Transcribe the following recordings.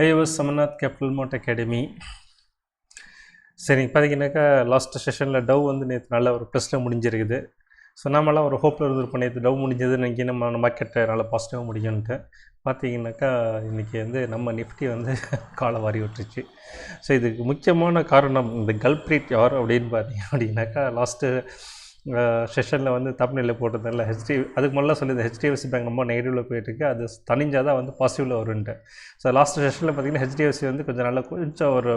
IS Samanath capital mode academy சரி பார்த்தீங்கன்னாக்கா last செஷனில் டவ் வந்து நேற்று நல்ல ஒரு ப்ளஸில் முடிஞ்சிருக்குது. ஸோ நாமெல்லாம் ஒரு ஹோப்பில் இருந்திருப்போம். நேற்று டவ் முடிஞ்சது இன்றைக்கி நம்ம மார்க்கெட்டை நல்லா பாசிட்டிவாக முடியும்ன்ட்டு. பார்த்தீங்கன்னாக்கா இன்றைக்கி வந்து நம்ம நிஃப்டி வந்து காலை வாரி விட்டுருச்சு. ஸோ இதுக்கு முக்கியமான காரணம் இந்த கல்ப்ரீட் யார் அப்படின்னு பார்த்தீங்க அப்படின்னாக்கா லாஸ்ட்டு செஷனில் வந்து தமிழில் போட்டதில்ல ஹெச்டி அதுக்கு முதல்ல சொல்லிது ஹெச்டிஎஃப்சி பேங்க் ரொம்ப நெகட்டிவில் போயிட்டுருக்கு அது தனிஞ்சால் தான் வந்து பாசிட்டிவில் வரும்ன்ட்டு. ஸோ லாஸ்ட் செஷனில் பார்த்தீங்கன்னா ஹெச்டிஎஃப்சி வந்து கொஞ்சம் நல்லா கொஞ்சம் ஒரு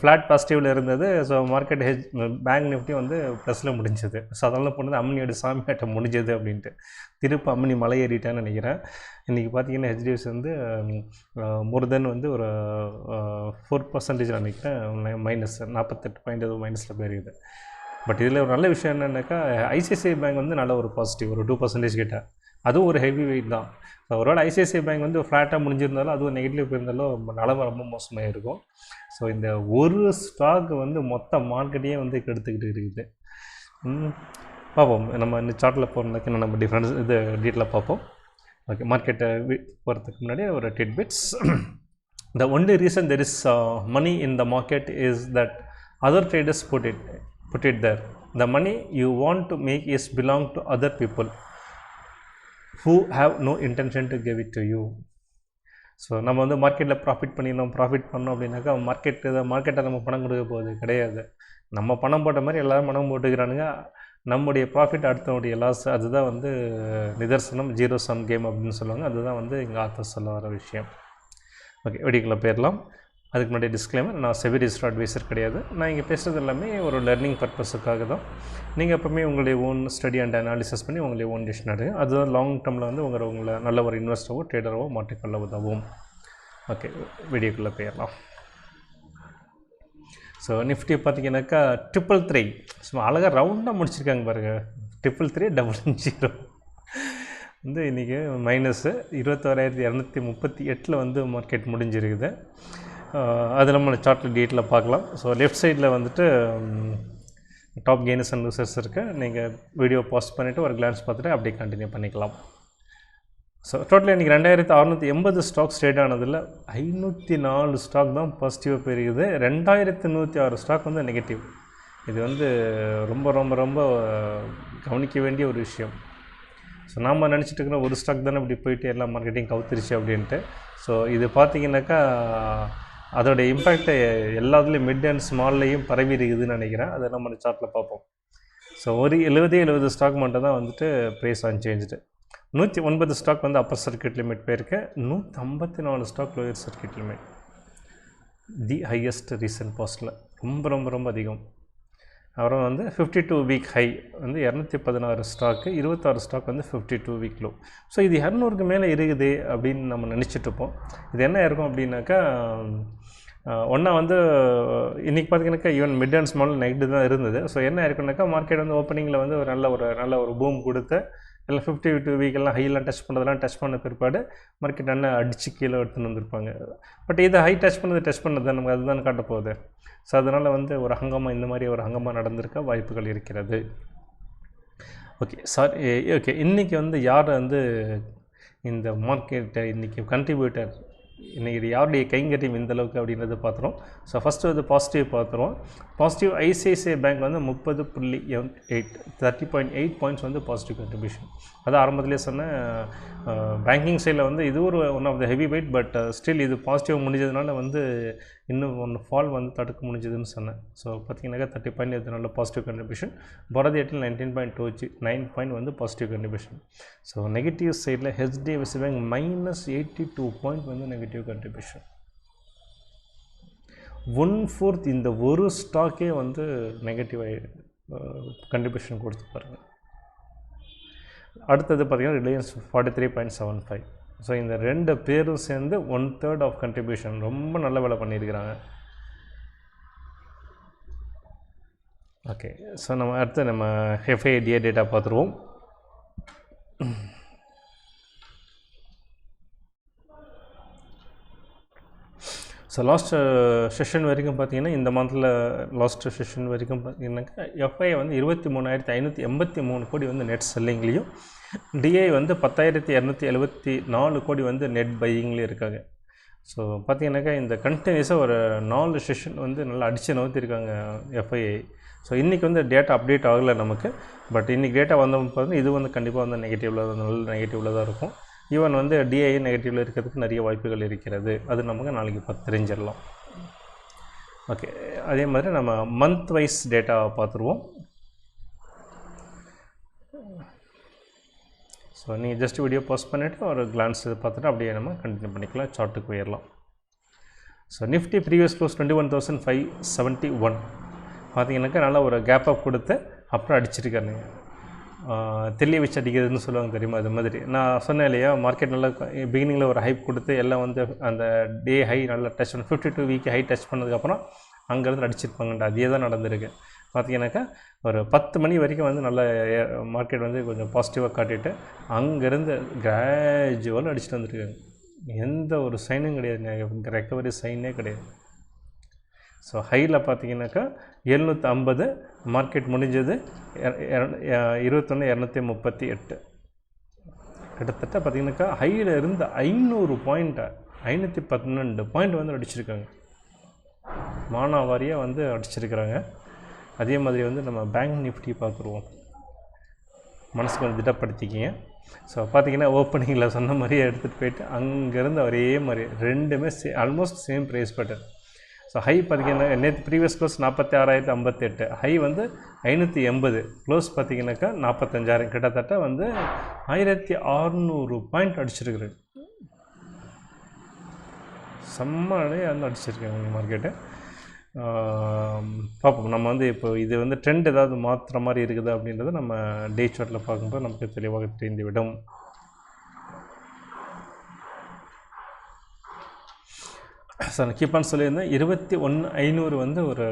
ஃப்ளாட் பாசிட்டிவில் இருந்தது. So market H bank Nifty வந்து ப்ளஸில் முடிஞ்சது. ஸோ அதனால் போனது சாமி ஹாட்டம் முடிஞ்சது அப்படின்ட்டு. திருப்ப அம்மனி மலை ஏறிட்டேன்னு நினைக்கிறேன். இன்றைக்கி பார்த்தீங்கன்னா ஹெச்டிஎஃப்சி வந்து மோர் தென் வந்து ஒரு ஃபோர் பர்சன்டேஜ் நினைக்கிறேன் மைனஸ் நாற்பத்தெட்டு பாயிண்ட் எதுவும் மைனஸில் போயிருக்குது. பட் இதில் ஒரு நல்ல விஷயம் என்னென்னாக்கா ஐசிஐசிஐ பேங்க் வந்து நல்ல ஒரு பாசிட்டிவ் ஒரு டூ பர்சன்டேஜ் கிட்ட. அதுவும் ஒரு ஹெவி வெயிட் தான். ஸோ ஒருவேளை ஐசிஐசிஐ பேங்க் வந்து ஃப்ளாட்டாக முடிஞ்சிருந்தாலும் அதுவும் நெகட்டிவ் போயிருந்தாலும் நிலமை ரொம்ப மோசமாக இருக்கும். ஸோ இந்த ஒரு ஸ்டாக் வந்து மொத்த மார்க்கெட்டையே வந்து கெடுத்துக்கிட்டு இருக்குது. பார்ப்போம். நம்ம இந்த சார்ட்டில் போகிறதுக்கு நம்ம டிஃப்ரென்ஸ் இது டீட்டெயிலாக பார்ப்போம். ஓகே மார்க்கெட்டை போகிறதுக்கு முன்னாடி ஒரு tidbits the only reason there is money in the market is that other traders put it put it there. The money you want to make is belong to other people who have no intention to give it to you. So நம்ம வந்து மார்க்கெட்டில் profit பண்ணிடணும் profit பண்ணோம் அப்படின்னாக்கா market தான் மார்க்கெட்டை நம்ம பணம் கொடுக்க போகுது கிடையாது. நம்ம பணம் போட்ட மாதிரி எல்லோரும் பணம் போட்டுக்கிறானுங்க. நம்முடைய ப்ராஃபிட் அடுத்தவனுடைய லாஸ் அதுதான் வந்து நிதர்சனம் ஜீரோ சம் கேம் அப்படின்னு சொல்லுவாங்க. அதுதான் வந்து எங்கள் ஆத்தர் சொல்ல வர விஷயம். ஓகே வெடிக்குள்ளே போயிடலாம். அதுக்கு முன்னாடி டிஸ்க்ளைமர் நான் செவி அட்வைசர் கிடையாது. நான் இங்கே பேசுகிறது எல்லாமே ஒரு லெர்னிங் பர்பஸுக்காக தான். நீங்கள் எப்போவுமே உங்களுடைய ஓன் ஸ்டடி அண்ட் அனாலிசிஸ் பண்ணி உங்களுடைய ஓன் டிசிஷன் எடுங்க. அதுதான் லாங் டேர்மில் வந்து உங்களை உங்களை நல்ல ஒரு இன்வெஸ்டரோ ட்ரேடரோ மாற்றிக்கொள்ள உதவும். ஓகே வீடியோக்குள்ளே போயிடலாம். ஸோ நிஃப்டி பார்த்தீங்கன்னாக்கா ட்ரிபிள் த்ரீ சும்மா அழகாக ரவுண்டாக முடிச்சிருக்காங்க பாருங்கள் ட்ரிபிள் த்ரீ டபுள் ஜீரோ வந்து இன்றைக்கி மைனஸு இருபத்தோராயிரத்தி இரநூத்தி முப்பத்தி எட்டில் வந்து மார்க்கெட் முடிஞ்சிருக்குது. அது நம்ம சார்ட்டில் டீட்டில் பார்க்கலாம். ஸோ லெஃப்ட் சைடில் வந்துட்டு டாப் கெய்னஸ் அண்ட் லூசர்ஸ் இருக்குது நீங்கள் வீடியோ பாஸ்ட் பண்ணிவிட்டு ஒரு கிளான்ஸ் பார்த்துட்டு அப்படியே கண்டினியூ பண்ணிக்கலாம். ஸோ டோட்டலாக இன்றைக்கி ரெண்டாயிரத்து அறநூற்றி எண்பது ஸ்டாக்ஸ் ட்ரேட் ஆனதில் ஐநூற்றி நாலு ஸ்டாக் தான் பாசிட்டிவாக போயிருக்குது ரெண்டாயிரத்து நூற்றி ஆறு ஸ்டாக் வந்து நெகட்டிவ் இது வந்து ரொம்ப ரொம்ப ரொம்ப கவனிக்க வேண்டிய ஒரு விஷயம். ஸோ நாம் நினச்சிட்டு இருக்கிற ஒரு ஸ்டாக் தானே இப்படி போயிட்டு எல்லா மார்க்கெட்டிங் கவுத்துருச்சு அப்படின்ட்டு. ஸோ இது பார்த்திங்கனாக்கா அதோடய இம்பேக்டை எல்லாத்துலேயும் மிட் அண்ட் ஸ்மால்லையும் பரவி இருக்குதுன்னு நினைக்கிறேன். அதை நம்ம சார்ட்டில் பார்ப்போம். ஸோ ஒரு எழுபதே எழுபது ஸ்டாக் மட்டும் தான் வந்துட்டு ப்ரைஸ் அன்சேஞ்சு நூற்றி ஒன்பது ஸ்டாக் வந்து அப்பர் சர்க்கியூட் லிமிட் போயிருக்கு. நூற்றி ஐம்பத்தி நாலு stock lower circuit limit the highest recent பாஸ்ட்டில் ரொம்ப ரொம்ப ரொம்ப அதிகம். அப்புறம் வந்து ஃபிஃப்டி டூ வீக் ஹை வந்து இரநூத்தி பதினாறு ஸ்டாக்கு இருபத்தாறு ஸ்டாக் வந்து fifty two week low so இது இரநூறுக்கு மேலே இருக்குது அப்படின்னு நம்ம நினச்சிட்ருப்போம் இது என்ன இருக்கும் அப்படின்னாக்கா ஒன்றா வந்து இன்றைக்கி பார்த்தீங்கன்னாக்கா even mid and small night தான் இருந்தது. ஸோ என்ன இருக்குனாக்கா மார்க்கெட் வந்து ஓப்பனிங்கில் வந்து ஒரு நல்ல ஒரு நல்ல ஒரு பூம் கொடுத்து எல்லாம் ஃபிஃப்டி டூ வீக்கெல்லாம் ஹையெல்லாம் டச் பண்ணுறதெல்லாம் டச் பண்ண பிற்பாடு மார்க்கெட் நல்லா அடித்து கீழே எடுத்துன்னு வந்திருப்பாங்க. பட் இதை ஹை டச் பண்ணது டச் பண்ணது நமக்கு அதுதான் காட்ட போகுது. ஸோ அதனால் வந்து ஒரு ஹங்கமாக இந்த மாதிரி ஒரு ஹங்கமாக நடந்திருக்க வாய்ப்புகள் இருக்கிறது. ஓகே சாரி ஓகே இன்றைக்கி வந்து யார் வந்து இந்த மார்க்கெட்டை இன்றைக்கி கண்ட்ரிபியூட்டர் இன்றைக்கி இது யாருடைய கைங்கரியம் இந்த அளவுக்கு அப்படின்றத பார்த்துருவோம் ஸோ ஃபஸ்ட்டு வந்து பாசிட்டிவ் பார்த்துருவோம் பாசிட்டிவ் ஐசிஐசிஐ பேங்க் வந்து முப்பது புள்ளி eight thirty point eight points வந்து பாசிட்டிவ் கண்ட்ரிபியூஷன் அதான் ஆரம்பத்திலே சொன்னேன் பேங்கிங் சைடில் வந்து இது ஒரு one of the heavyweight but still இது பாசிட்டிவ் முடிஞ்சதுனால வந்து இன்னும் ஒன்று ஃபால் வந்து தடுக்க முடிஞ்சதுன்னு சொன்னேன். ஸோ பார்த்தீங்கன்னாக்கா தேர்ட்டி பாயிண்ட் இது நல்ல பாசிட்டிவ் கண்ட்ரிபியூஷன் பாரதி எட்டில் நைன்டீன் பாயிண்ட் டூ ஜி நைன் பாயிண்ட் வந்து பாசிட்டிவ் கண்ட்ரிபியூஷன் ஸோ நெகட்டிவ் சைடில் HDFC bank minus eighty two point வந்து நெகட்டிவ் கண்ட்ரிபியூஷன் ஒன் ஃபோர்த் இந்த ஒரு ஸ்டாக்கே வந்து நெகட்டிவ் கண்ட்ரிபியூஷன் கொடுத்து பாருங்கள் அடுத்தது பார்த்திங்கன்னா Reliance forty three point seven five so இந்த ரெண்டு பேரும் சேர்ந்து ஒன் தேர்ட் ஆஃப் கண்ட்ரிபியூஷன் ரொம்ப நல்ல வேலை பண்ணியிருக்கிறாங்க. ஓகே ஸோ நம்ம அடுத்து நம்ம எஃப்ஐடிஏ டேட்டா பார்த்துருவோம். ஸோ லாஸ்ட் செஷன் வரைக்கும் பார்த்தீங்கன்னா இந்த மந்தில் லாஸ்ட் செஷன் வரைக்கும் பார்த்தீங்கன்னாக்கா எஃப்ஐ வந்து இருபத்தி மூணாயிரத்தி ஐநூற்றி எண்பத்தி மூணு கோடி வந்து நெட் செல்லிங்லேயும் டிஐ வந்து பத்தாயிரத்தி இரநூத்தி எழுபத்தி நாலு கோடி வந்து நெட் பையிங்லேயும் இருக்காங்க. ஸோ பார்த்தீங்கன்னாக்கா இந்த கண்டினியூஸாக ஒரு நாலு செஷன் வந்து நல்லா அடித்து நவுத்திருக்காங்க எஃப்ஐஐ ஸோ இன்றைக்கி வந்து டேட்டா அப்டேட் ஆகலை நமக்கு. பட் இன்றைக்கி டேட்டா வந்த பார்த்தீங்கன்னா இது வந்து கண்டிப்பாக வந்து நெகட்டிவில் தான் நல்ல நெகட்டிவில் தான் இருக்கும். ஈவன் வந்து டிஐ நெகட்டிவில் இருக்கிறதுக்கு நிறைய வாய்ப்புகள் இருக்கிறது. அது நமக்கு நாளைக்கு பார்த்து தெரிஞ்சிடலாம். ஓகே அதே மாதிரி நம்ம மந்த் வைஸ் டேட்டா பார்த்துருவோம். ஸோ நீங்கள் ஜஸ்ட் வீடியோ போஸ்ட் பண்ணிவிட்டு ஒரு கிளான்ஸ் இது பார்த்துட்டு அப்படியே நம்ம கண்டினியூ பண்ணிக்கலாம். சார்ட்டுக்கு போயிடலாம். So Nifty previous close twenty one thousand five seventy one பார்த்தீங்கன்னாக்கா நல்லா ஒரு கேப் அப் கொடுத்து அப்புறம் அடிச்சிருக்காருங்க தெளி வச்சு அடிக்கிறதுன்னு சொல்லுவாங்க தெரியுமா? அது மாதிரி. நான் சொன்னேன் இல்லையா மார்க்கெட் நல்லா பிகினிங்கில் ஒரு ஹைப் கொடுத்து எல்லாம் வந்து அந்த டே ஹை நல்லா டச் பண்ண fifty two week high touch பண்ணதுக்கப்புறம் அங்கேருந்து அடிச்சிருப்பாங்கன்ட்டு அதே தான் நடந்திருக்கு. பார்த்தீங்கன்னாக்கா ஒரு பத்து மணி வரைக்கும் வந்து நல்ல மார்க்கெட் வந்து கொஞ்சம் பாசிட்டிவாக காட்டிட்டு அங்கேருந்து கிராஜுவலாக அடிச்சுட்டு வந்துருக்காங்க. எந்த ஒரு சைனும் கிடையாது ரெக்கவரி சைனே கிடையாது. ஸோ ஹையில் பார்த்தீங்கன்னாக்கா எழுநூற்றி ஐம்பது மார்க்கெட் முடிஞ்சது இருபத்தொன்று இரநூத்தி முப்பத்தி எட்டு. கிட்டத்தட்ட பார்த்தீங்கன்னாக்கா ஹையில் இருந்த ஐநூறு பாயிண்ட்டை ஐநூற்றி பன்னெண்டு பாயிண்ட் வந்து அடிச்சிருக்காங்க. மானாவாரியாக வந்து அடிச்சிருக்கிறாங்க. அதே மாதிரி வந்து நம்ம பேங்க் நிஃப்டி பார்த்துருவோம் மனசு கொஞ்சம் திடப்படுத்திக்கிங்க. ஸோ பார்த்தீங்கன்னா ஓப்பனிங்கில் சொன்ன மாதிரியே எடுத்துகிட்டு போயிட்டு அங்கேருந்து ஒரே மாதிரி ரெண்டுமே say almost same price pattern so high பார்த்திங்கன்னா நேற்று ப்ரீவியஸ் க்ளோஸ் நாற்பத்தி ஆறாயிரத்தி ஐம்பத்தெட்டு. ஹை வந்து ஐநூற்றி எண்பது. க்ளோஸ் பார்த்தீங்கன்னாக்கா நாற்பத்தஞ்சாயிரம் கிட்டத்தட்ட வந்து ஆயிரத்தி அறநூறு பாயிண்ட் அடிச்சிருக்குது. செம்மையாக வந்து அடிச்சிருக்காங்க மார்க்கெட்டு பார்ப்போம். நம்ம வந்து இப்போ இது வந்து ட்ரெண்ட் ஏதாவது மாற்றுற மாதிரி இருக்குது அப்படின்றத நம்ம டே சார்ட்டில் பார்க்கும்போது நமக்கு தெளிவாக தெரிந்துவிடும். சார் கீப் சொல்லியிருந்தேன் இருபத்தி ஒன்று ஐநூறு வந்து ஒரு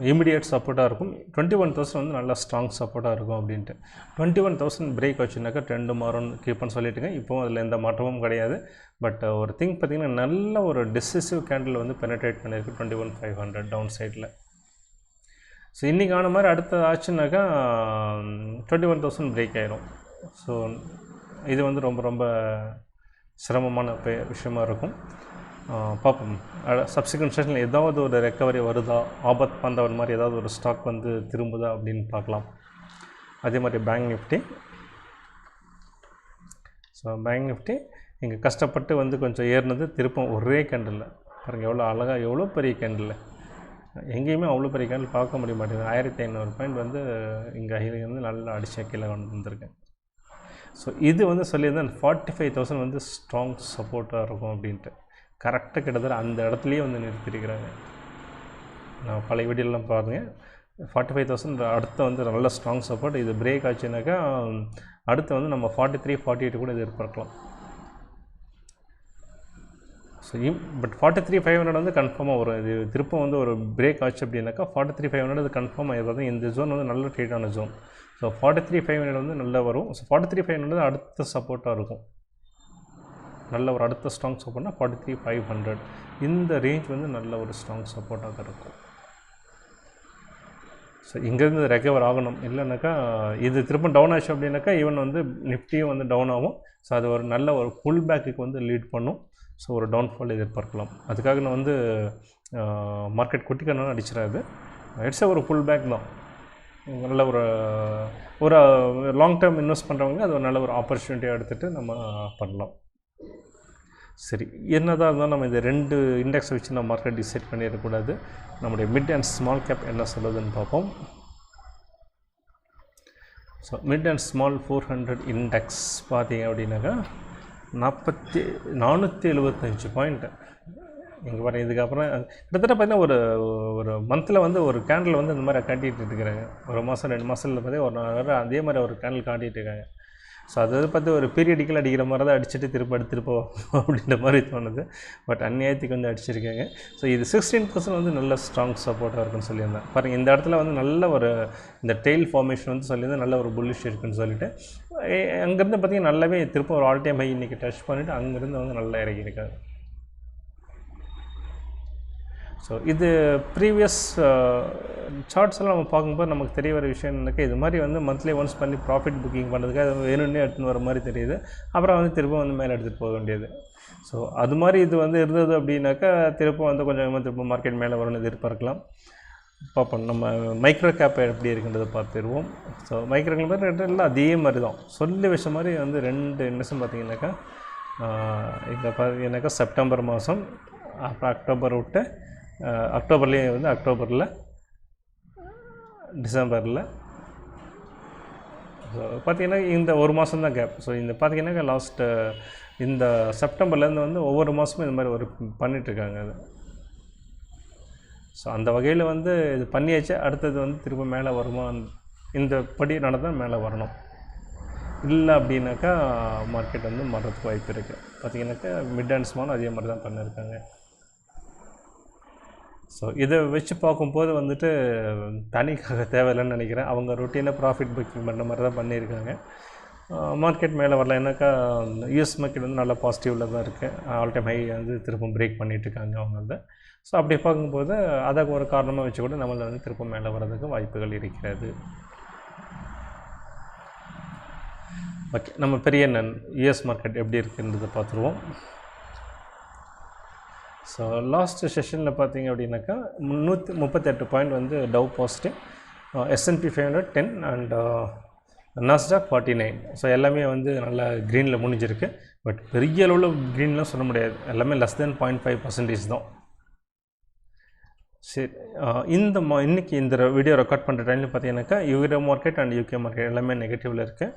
இமிடியேட் சப்போர்ட்டாக இருக்கும். டுவெண்ட்டி ஒன் தௌசண்ட் வந்து நல்லா ஸ்ட்ராங் சப்போர்ட்டாக இருக்கும் அப்படின்ட்டு. டுவெண்ட்டி ஒன் தௌசண்ட் பிரேக் வச்சுனாக்கா ட்ரெண்டு மாறும்னு கீப் சொல்லிட்டுங்க இப்போவும் அதில் எந்த மாற்றமும் கிடையாது. பட் ஒரு திங் பார்த்திங்கன்னா நல்ல ஒரு டிசிசிவ் கேண்டில் வந்து பெனட்ரேட் பண்ணியிருக்கு twenty one five hundred down சைடில் ஸோ இன்றைக்கி ஆன மாதிரி அடுத்த ஆச்சுனாக்கா டுவெண்ட்டி ஒன் தௌசண்ட் பிரேக் ஆயிரும். ஸோ இது வந்து ரொம்ப ரொம்ப சிரமமான பே- விஷயமா இருக்கும். பார்ப்போம். சப்சிக்வெண்ட் செஷனில் ஏதாவது ஒரு ரெக்கவரி வருதா? ஆபத் பந்தவன் மாதிரி ஏதாவது ஒரு ஸ்டாக் வந்து திரும்புதா அப்படின்னு பார்க்கலாம். அதே மாதிரி bank Nifty so bank Nifty இங்கே கஷ்டப்பட்டு வந்து கொஞ்சம் ஏறினது திருப்பம் ஒரே கேண்டில் பாருங்கள் எவ்வளோ அழகாக எவ்வளோ பெரிய கேண்டில் எங்கேயுமே அவ்வளோ பெரிய கேண்டில் பார்க்க முடிய மாட்டேங்குது. ஆயிரத்தி ஐநூறு பாயிண்ட் வந்து இங்கே ஹைல நல்லா அடிச்ச கீழே கொண்டு வந்திருக்கேன் ஸோ இது வந்து சொல்லியிருந்தேன் ஃபார்ட்டி ஃபைவ் தௌசண்ட் வந்து ஸ்ட்ராங் சப்போர்ட்டாக இருக்கும் அப்படின்ட்டு. கரெக்டாக கிட்டத்தட்ட அந்த இடத்துலையே வந்து நிறுத்திருக்கிறாங்க. நான் பழைய வீடியோலாம் பாருங்கள் ஃபார்ட்டி ஃபைவ் தௌசண்ட் அடுத்த வந்து நல்ல ஸ்ட்ராங் சப்போர்ட் இது பிரேக் ஆச்சுனாக்கா அடுத்து வந்து நம்ம ஃபார்ட்டி த்ரீ ஃபார்ட்டி எயிட் கூட எதிர்பார்க்கலாம் so um but forty three five hundred வந்து கன்ஃபார்மாக வரும். இது திருப்பம் வந்து ஒரு பிரேக் ஆச்சு அப்படின்னாக்கா ஃபார்ட்டி த்ரீ ஃபைவ் ஹண்ட்ரட் அது கன்ஃபார்ம் ஆகிடுறது இந்த ஜோன் வந்து நல்ல ட்ரேடான zone so forty three five hundred வந்து நல்லா வரும். So forty three five hundred அடுத்த சப்போர்ட்டாக இருக்கும். நல்ல ஒரு அடுத்த ஸ்ட்ராங் சப்போர்ட்னா ஃபார்ட்டி த்ரீ ஃபைவ் ஹண்ட்ரட் இந்த ரேஞ்ச் வந்து நல்ல ஒரு ஸ்ட்ராங் சப்போர்ட்டாக இருக்கும். ஸோ இங்கேருந்து ரெக்கவர் ஆகணும். இல்லைனாக்கா இது திரும்ப டவுன் ஆச்சு அப்படின்னாக்கா ஈவன் வந்து நிஃப்டியும் வந்து டவுன் ஆகும். ஸோ அது ஒரு நல்ல ஒரு புல் பேக்குக்கு வந்து லீட் பண்ணும். ஸோ ஒரு டவுன்ஃபால் எதிர்பார்க்கலாம். அதுக்காக நான் வந்து மார்க்கெட் குட்டிக்கணும்னு அடிச்சிடாது இட்ஸ் ஒரு புல் பேக் தான். நல்ல ஒரு ஒரு லாங் டேர்ம் இன்வெஸ்ட் பண்ணுறவங்க அது ஒரு நல்ல ஒரு ஆப்பர்ச்சுனிட்டியாக எடுத்துகிட்டு நம்ம பண்ணலாம். சரி என்னதான் இருந்தாலும் நம்ம இந்த ரெண்டு இண்டெக்ஸை வச்சு நம்ம மார்க்கெட் டிசைட் பண்ணிடக்கூடாது. நம்முடைய மிட் அண்ட் ஸ்மால் கேப் என்ன சொல்லுதுன்னு பார்ப்போம். So mid and small four hundred index பார்த்தீங்க அப்படின்னாக்கா நாற்பத்தி நானூற்றி எழுபத்தஞ்சு பாயிண்ட்டு இங்கே பாருங்க இதுக்கப்புறம் கிட்டத்தட்ட பார்த்தீங்கன்னா ஒரு ஒரு மந்தில் வந்து ஒரு கேண்டில் வந்து இந்த மாதிரி காட்டிகிட்டு இருக்கிறாங்க. ஒரு மாதம் ரெண்டு மாதத்தில் பார்த்தீங்கன்னா ஒரு நாள் அதே மாதிரி ஒரு கேண்டில் காட்டிகிட்டு இருக்காங்க. ஸோ அது பார்த்து ஒரு பீரியடிக்கல் அடிக்கிற மாதிரி தான் அடிச்சுட்டு திருப்ப எடுத்துருப்போம் அப்படின்ற மாதிரி தோணுது. பட் அந்நியாயத்துக்கு வந்து அடிச்சிருக்காங்க. ஸோ இது சிக்ஸ்டீன் பர்சன்ட் வந்து நல்ல ஸ்ட்ராங் சப்போர்ட்டாக இருக்குன்னு சொல்லியிருந்தேன். பாருங்கள் இந்த இடத்துல வந்து நல்ல ஒரு இந்த டெய்ல் ஃபார்மேஷன் வந்து சொல்லியிருந்தேன். நல்ல ஒரு புல்லிஷ் இருக்குன்னு சொல்லிட்டு. அங்கேருந்து பார்த்தீங்கன்னா நல்லாவே திருப்ப ஒரு ஆல் டைம் ஹை இன்றைக்கி டச் பண்ணிவிட்டு அங்கேருந்து வந்து நல்லா இறங்கியிருக்காரு. ஸோ இது ப்ரீவியஸ் சார்ட்ஸ் uh, எல்லாம் நம்ம பார்க்கும்போது நமக்கு தெரிய வர விஷயம் என்னக்கா இது மாதிரி வந்து மந்த்லி ஒன்ஸ் பண்ணி ப்ராஃபிட் புக்கிங் பண்ணுறதுக்கு அது வேணும்னே எடுத்துன்னு வர மாதிரி தெரியுது. அப்புறம் வந்து திரும்ப வந்து மேலே எடுத்துகிட்டு போக வேண்டியது. ஸோ அது மாதிரி இது வந்து இருந்தது அப்படின்னாக்கா திரும்ப வந்து கொஞ்சம் திரும்ப மார்க்கெட் மேலே வரும்னு எதிர்பார்க்கலாம். பார்ப்போம் நம்ம மைக்ரோ கேப் எப்படி இருக்குன்றதை பார்த்துருவோம். ஸோ மைக்ரோ கேப் எல்லாம் அதே மாதிரி தான். சொல்லி வச்ச மாதிரி வந்து ரெண்டு இன்வெஸ்ட்மெண்ட் பார்த்தீங்கன்னாக்கா இங்கே பார்த்தீங்கன்னாக்கா செப்டம்பர் மாதம் அப்புறம் அக்டோபர் விட்டு அக்டோபர்லேயே வந்து அக்டோபரில் டிசம்பரில். ஸோ பார்த்தீங்கன்னா இந்த ஒரு மாதம் தான் கேப் ஸோ இந்த பார்த்திங்கன்னாக்கா லாஸ்ட்டு இந்த செப்டம்பர்லேருந்து வந்து ஒவ்வொரு மாதமும் இந்த மாதிரி ஒரு பண்ணிகிட்ருக்காங்க அது. ஸோ அந்த வகையில் வந்து இது பண்ணியாச்சு. அடுத்தது வந்து திரும்ப மேலே வருமா? இந்த படி நடந்தால் மேலே வரணும். இல்லை அப்படின்னாக்கா மார்க்கெட் வந்து மாறதுக்கு வாய்ப்பு இருக்குது பார்த்தீங்கன்னாக்கா மிட் அண்ட் ஸ்மாலும் அதே மாதிரி தான் பண்ணியிருக்காங்க ஸோ இதை வச்சு பார்க்கும்போது வந்துட்டு தனிக்காக தேவையில்லைன்னு நினைக்கிறேன். அவங்க ரொட்டீனாக ப்ராஃபிட் புக்கிங் பண்ணுற மாதிரி தான் பண்ணியிருக்காங்க. மார்க்கெட் மேலே வரல. ஏன்னாக்கா யூஎஸ் மார்க்கெட் வந்து நல்லா பாசிட்டிவில் தான் இருக்குது ஆல் டைம் ஹை வந்து திரும்ப பிரேக் பண்ணிகிட்ருக்காங்க அவங்களது ஸோ அப்படி பார்க்கும்போது அதை ஒரு காரணமாக வச்சு கூட நம்மள வந்து திருப்பம் மேலே வர்றதுக்கு வாய்ப்புகள் இருக்கிறது. ஓகே நம்ம பெரிய நன் யூஎஸ் மார்க்கெட் எப்படி இருக்குன்றதை பார்த்துருவோம். ஸோ லாஸ்ட் செஷனில் பார்த்தீங்க அப்படின்னாக்கா முந்நூற்றி முப்பத்தெட்டு பாயிண்ட் வந்து Dow positive S&P five hundred ten and Nasdaq forty nine so எல்லாமே வந்து நல்லா க்ரீனில் முடிஞ்சிருக்கு. பட் பெரிய அளவில் க்ரீன்லாம் சொல்ல முடியாது. எல்லாமே less than point five percentage தான். சரி இந்த மா இன்றைக்கி இந்த வீடியோ ரெக்கார்ட் பண்ணுற டைமில் பார்த்தீங்கன்னாக்கா Euro market and UK market எல்லாமே நெகட்டிவில் இருக்குது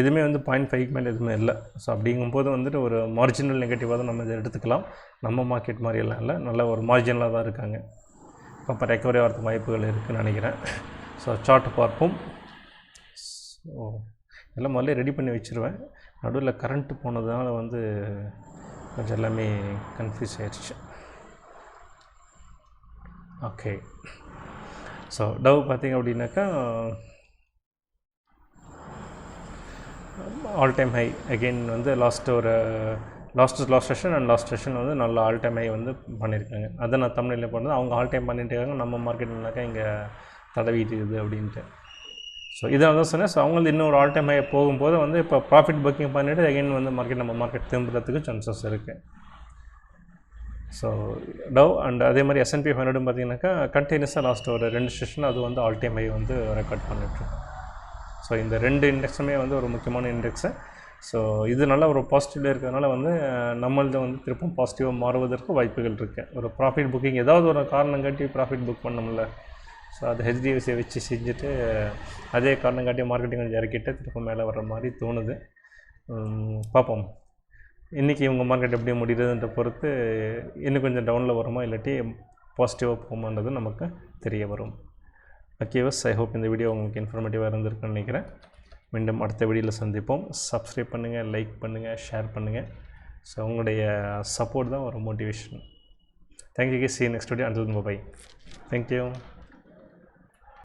எதுவுமே வந்து பாயிண்ட் ஃபைவ் மேலே எதுவுமே இல்லை. ஸோ அப்படிங்கும்போது வந்துட்டு ஒரு மார்ஜினல் நெகட்டிவாக தான் நம்ம இதை எடுத்துக்கலாம். நம்ம மார்க்கெட் மாதிரி எல்லாம் இல்லை. நல்ல ஒரு மார்ஜினலாக தான் இருக்காங்க. இப்போ ரெக்கவரி வரது வாய்ப்புகள் இருக்குதுன்னு நினைக்கிறேன். ஸோ சார்ட் பார்ப்போம். ஸோ எல்லாம் முதல்ல ரெடி பண்ணி வச்சுருவேன். நடுவில் கரண்ட்டு போனதுனால வந்து கொஞ்சம் எல்லாமே கன்ஃபியூஸ் ஆயிடுச்சு ஓகே ஸோ டவ் பார்த்தீங்க அப்படின்னாக்கா ஆல் டைம் ஹை அகெயின் வந்து லாஸ்ட் ஒரு last last session and last session வந்து நல்ல ஆல் டைம் ஹை வந்து பண்ணியிருக்காங்க. அதை நான் தமிழில் போனது அவங்க ஆல் டைம் பண்ணிட்டு இருக்காங்க. நம்ம மார்க்கெட்னாக்கா இங்கே தடவிட்டு இருக்குது அப்படின்ட்டு. ஸோ இதனால தான் சொன்னேன். ஸோ அவங்க இன்னொரு ஆல் டைம் ஹை போகும்போது வந்து இப்போ ப்ராஃபிட் புக்கிங் பண்ணிவிட்டு அகைன் வந்து மார்க்கெட் நம்ம மார்க்கெட் திரும்புறதுக்கு சான்சஸ் இருக்குது ஸோ டவ் அண்ட் அதே மாதிரி எஸ்என்பி ஃபைவ் ஹண்ட்ரடும் பார்த்தீங்கன்னாக்கா கண்டினியூஸாக லாஸ்ட் ஒரு ரெண்டு செஷன் அது வந்து ஆல் டைம் ஐ வந்து ரெக்கார்ட் பண்ணிட்டுருக்கோம். ஸோ இந்த ரெண்டு இண்டெக்ஸுமே வந்து ஒரு முக்கியமான இண்டெக்ஸு ஸோ இது நல்ல ஒரு பாசிட்டிவில் இருக்கிறதுனால வந்து அஹ், நம்மளது வந்து திருப்பும் பாசிட்டிவாக மாறுவதற்கு வாய்ப்புகள் இருக்குது ஒரு ப்ராஃபிட் புக்கிங் ஏதாவது ஒரு காரணம் காட்டி ப்ராஃபிட் புக் பண்ணோம்ல ஸோ அது ஹெச்டிஎஃப்சியை வச்சு செஞ்சுட்டு அதே காரணம் காட்டி மார்க்கெட்டிங் கொஞ்சம் இறக்கிட்டு திருப்பம் மேலே வர்ற மாதிரி தோணுது. பார்ப்போம். இன்றைக்கி இவங்க மார்க்கெட் எப்படி முடியுதுன்ற பொறுத்து இன்னும் கொஞ்சம் டவுனில் வருமா இல்லாட்டி பாசிட்டிவாக போகுமான்றது நமக்கு தெரிய வரும். ஓகே வஸ் ஐ ஹோப் இந்த வீடியோ உங்களுக்கு இன்ஃபர்மேட்டிவாக இருந்திருக்குன்னு நினைக்கிறேன். மீண்டும் அடுத்த வீடியோவில் சந்திப்போம். சப்ஸ்கிரைப் பண்ணுங்கள் லைக் பண்ணுங்கள் ஷேர் பண்ணுங்கள் ஸோ உங்களுடைய சப்போர்ட் தான் ஒரு motivation thank you see next video until bye thank you